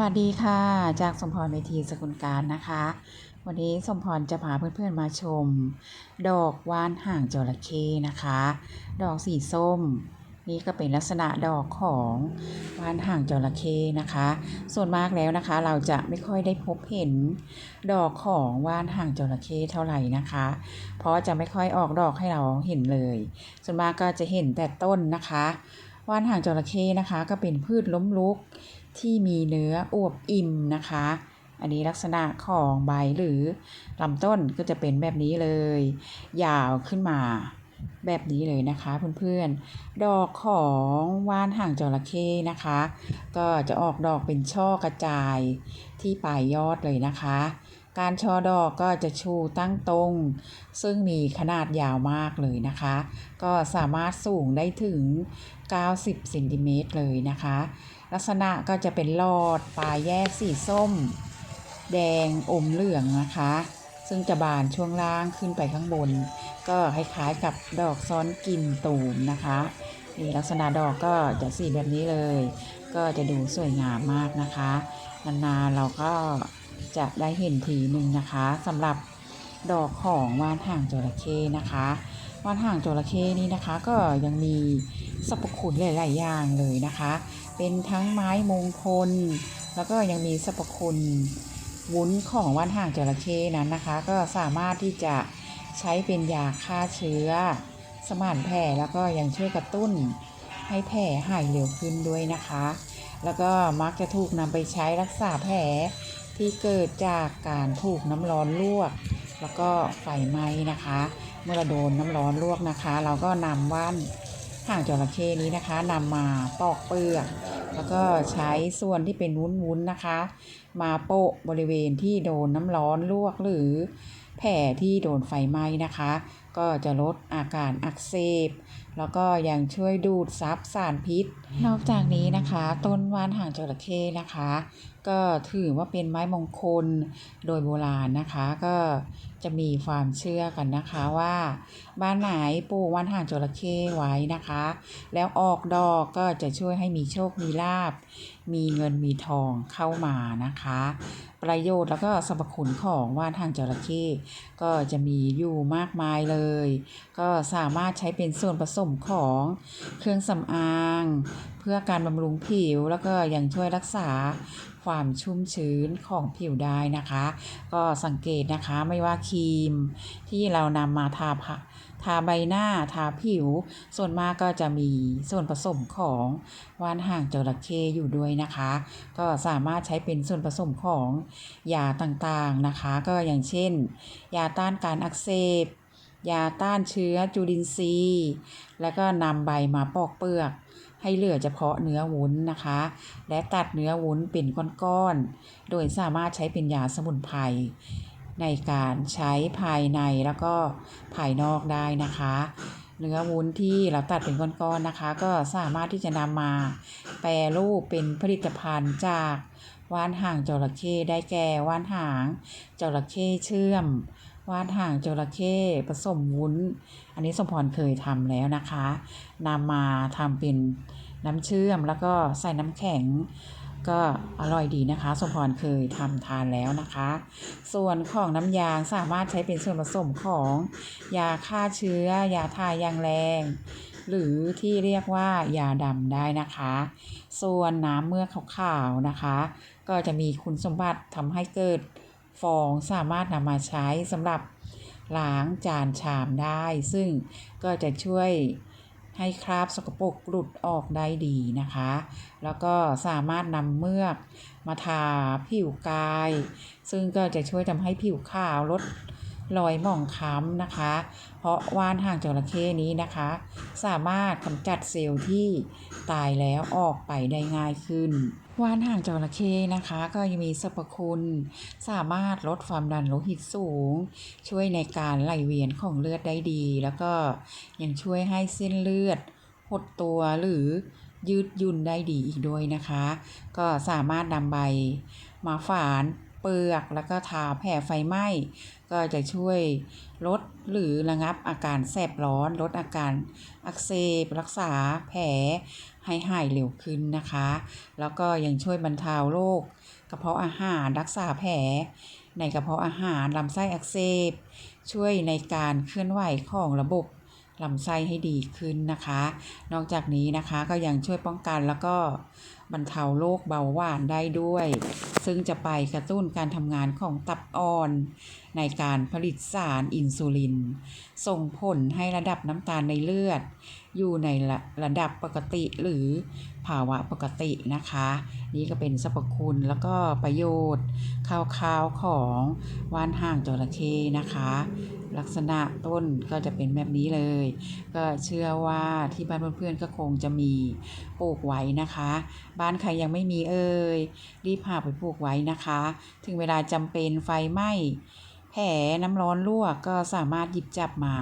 วัสดีค่ะ จากสมพรเวทีสกุลการนะคะ วันนี้สมพรจะพาเพื่อนๆมาชม ดอกว่านห่างจระเข้นะคะ ดอกสีส้ม นี่ก็เป็นลักษณะดอกของว่านห่างจระเข้นะคะ ส่วนมากแล้วนะคะ เราจะไม่ค่อยได้พบเห็นดอกของว่านห่างจระเข้เท่าไหร่นะคะ เพราะจะไม่ค่อยออกดอกให้เราเห็นเลย ส่วนมากก็จะเห็นแต่ต้นนะคะว่านหางจระเข้นะคะ ก็เป็นพืชล้มลุก ที่มีเนื้ออวบอิ่มนะคะ อันนี้ลักษณะของใบหรือลำต้นก็จะเป็นแบบนี้เลย ยาวขึ้นมาแบบนี้เลยนะคะเพื่อนๆ ดอกของว่านห่างจระเข้นะคะ ก็จะออกดอกเป็นช่อกระจายที่ปลายยอดเลยนะคะ การช่อดอกก็จะชูตั้งตรง ซึ่งมีขนาดยาวมากเลยนะคะ ก็สามารถสูงได้ถึง 90เซนติเมตรเลยนะคะ ลักษณะก็จะเป็นหลอดปลายแยกสีส้ม แดงอมเหลืองนะคะ ซึ่งจะบานช่วงล่างขึ้นไปข้างบน ก็คล้ายๆกับดอกซ้อนกินตูมนะคะนี่ลักษณะดอกก็จะสีแบบนี้เลย ก็จะดูสวยงามมากนะคะ นานๆเราก็ จะได้เห็นทีหนึ่งนะคะสำหรับดอกของว่านห่างจระเข้นะคะว่านห่างจระเข้นี่นะคะก็ยังมีสรรพคุณหลาย ๆ อย่างเลยนะคะ เป็นทั้งไม้มงคล แล้วก็ยังมีสรรพคุณวุ้นของว่านห่างจระเข้นั้นนะคะ ก็สามารถที่จะใช้เป็นยาฆ่าเชื้อ สมานแผลแล้วก็ยังช่วยกระตุ้นให้แผลหายเร็วขึ้นด้วยนะคะ แล้วก็มักจะถูกนำไปใช้รักษาแผล ที่เกิดจากการถูกน้ำร้อนลวก แล้วก็ไฟไหม้นะคะ เมื่อเราโดนน้ำร้อนลวกนะคะ เราก็นำว่านห่างจระเข้นี้นะคะนำมาปอกเปลือกแล้วก็ใช้ส่วนที่เป็นวุ้นๆนะคะ มาโปะบริเวณที่โดนน้ำร้อนลวกหรือ แผลที่โดนไฟไหม้นะคะ ก็จะลดอาการอักเสบ แล้วก็ยังช่วยดูดซับสารพิษ นอกจากนี้นะคะ ต้นว่านหางจระเข้นะคะ ก็ถือว่าเป็นไม้มงคลโดยโบราณนะคะ ก็จะมีความเชื่อกันนะคะว่า บ้านไหนปลูกว่านหางจระเข้ไว้นะคะ แล้วออกดอกก็จะช่วยให้มีโชคมีลาบมีเงินมีทองเข้ามานะคะ ประโยชน์แล้วก็สรรพคุณของว่านหางจระเข้ก็จะมีอยู่มากมายเลย ก็สามารถใช้เป็นส่วนผสมของเครื่องสำอาง เพื่อการบำรุงผิวแล้วก็ยังช่วยรักษาความชุ่มชื้นของผิวได้นะคะ ก็สังเกตนะคะไม่ว่าครีมที่เรานำมาทาผะ ทาใบหน้าทาผิว ส่วนมากก็จะมีส่วนผสมของว่านห่างจระเข้อยู่ด้วยนะคะ ก็สามารถใช้เป็นส่วนผสมของยาต่างๆนะคะ ก็อย่างเช่น ยาต้านการอักเสบยาต้านเชื้อจุลินทรีย์ แล้วก็นำใบมาปอกเปลือก ให้เหลือเฉพาะเนื้อวุ้นนะคะ และตัดเนื้อวุ้นเป็นก้อนๆ โดยสามารถใช้เป็นยาสมุนไพร ในการใช้ภายในแล้วก็ภายนอกได้นะคะเนื้อวุ้นที่เราตัดเป็นก้อนๆนะคะ ก็สามารถที่จะนำมาแปรรูปเป็นผลิตภัณฑ์จากว่านหางจระเข้ได้แก่ว่านหางจระเข้เชื่อมว่านหางจระเข้ผสมวุ้น อันนี้สมพรเคยทำแล้วนะคะนำมาทำเป็นน้ำเชื่อมแล้วก็ใส่น้ำแข็ง ก็อร่อยดีนะคะ สมพรเคยทำทานแล้วนะคะ ส่วนของน้ำยางสามารถใช้เป็นส่วนผสมของยาฆ่าเชื้อ ยาทายางแรง หรือที่เรียกว่ายาดำได้นะคะ ส่วนน้ำเมือกขาวๆนะคะ ก็จะมีคุณสมบัติทำให้เกิดฟองสามารถนำมาใช้สำหรับล้างจานชามได้ ซึ่งก็จะช่วย ให้คราบสกปรกหลุดออกได้ดีนะคะ แล้วก็สามารถนำเมือกมาทาผิวกาย ซึ่งก็จะช่วยทำให้ผิวขาวลดรอยหมองคล้ำนะคะ เพราะว่านห่างจระเข้นี้นะคะ สามารถกำจัดเซลล์ที่ตายแล้วออกไปได้ง่ายขึ้น ว่านห่างจระเข้นะคะ ก็ยังมีสรรพคุณ สามารถลดความดันโลหิตสูง ช่วยในการไหลเวียนของเลือดได้ดี แล้วก็ยังช่วยให้เส้นเลือดหดตัวหรือยืดยุ่นได้ดีอีกด้วยนะคะ ก็สามารถนำใบมาฝานเปลือกแล้วก็ทาแผลไฟไหม้ ก็จะช่วยลดหรือระงับอาการแสบร้อน ลดอาการอักเสบรักษาแผล ให้หายเร็วขึ้นนะคะ แล้วก็ยังช่วยบรรเทาโรคกระเพาะอาหารรักษาแผล ในกระเพาะอาหารลำไส้อักเสบ ช่วยในการเคลื่อนไหวของระบบ ลำไส้ให้ดีขึ้นนะคะ นอกจากนี้นะคะก็ยังช่วยป้องกันแล้วก็บรรเทาโรคเบาหวานได้ด้วย ซึ่งจะไปกระตุ้นการทำงานของตับอ่อน ในการผลิตสารอินซูลิน ส่งผลให้ระดับน้ำตาลในเลือด อยู่ในระระดับปกติหรือภาวะปกตินะคะ นี่ก็เป็นสรรพคุณแล้วก็ประโยชน์คร่าวๆของว่านห่างจระเข้นะคะ ลักษณะต้นก็จะเป็นแบบนี้เลย ก็เชื่อว่าที่บ้านเพื่อนๆก็คงจะมีปลูกไว้นะคะ บ้านใครยังไม่มีเอ่ยรีบพาไปปลูกไว้นะคะ ถึงเวลาจำเป็นไฟไหม้ แผลน้ำร้อนลวกก็สามารถหยิบจับมา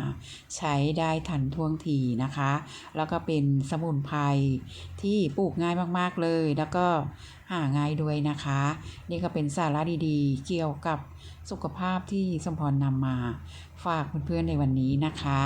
ใช้ได้ทันท่วงทีนะคะ แล้วก็เป็นสมุนไพรที่ปลูกง่ายมากๆเลย แล้วก็หาง่ายด้วยนะคะ นี่ก็เป็นสาระดีๆ เกี่ยวกับสุขภาพที่สมพรนำมา ฝากเพื่อนๆในวันนี้นะคะ